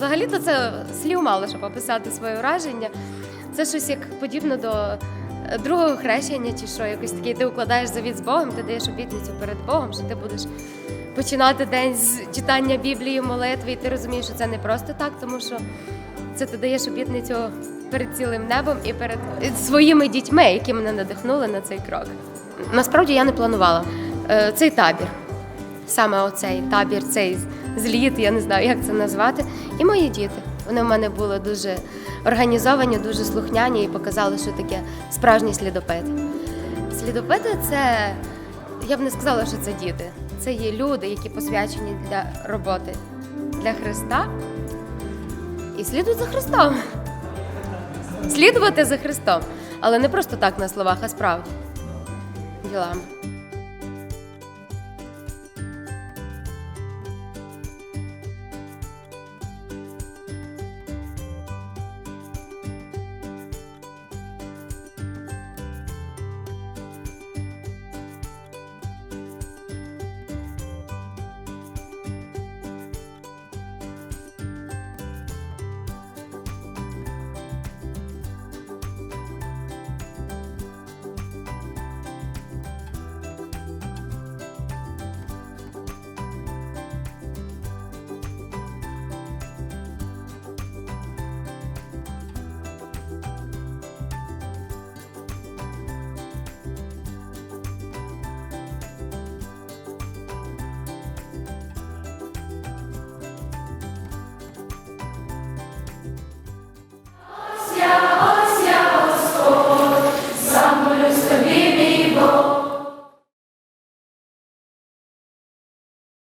Взагалі-то це слів мало, щоб описати своє враження. Це щось як подібно до е, другого хрещення, чи що, якось такий, ти укладаєш завіт з Богом, ти даєш обітницю перед Богом, що ти будеш починати день з читання Біблії, молитви, і ти розумієш, що це не просто так, тому що це ти даєш обітницю перед цілим небом і перед своїми дітьми, які мене надихнули на цей крок. Насправді я не планувала Е, цей табір саме оцей табір, цей зліт, я не знаю, як це назвати. І мої діти. Вони в мене були дуже організовані, дуже слухняні і показали, що таке справжній слідопит. Слідопити це, я б не сказала, що це діти. Це є люди, які посвячені для роботи для Христа і слідують за Христом. Слідувати за Христом. Але не просто так на словах, а справді. Ділами.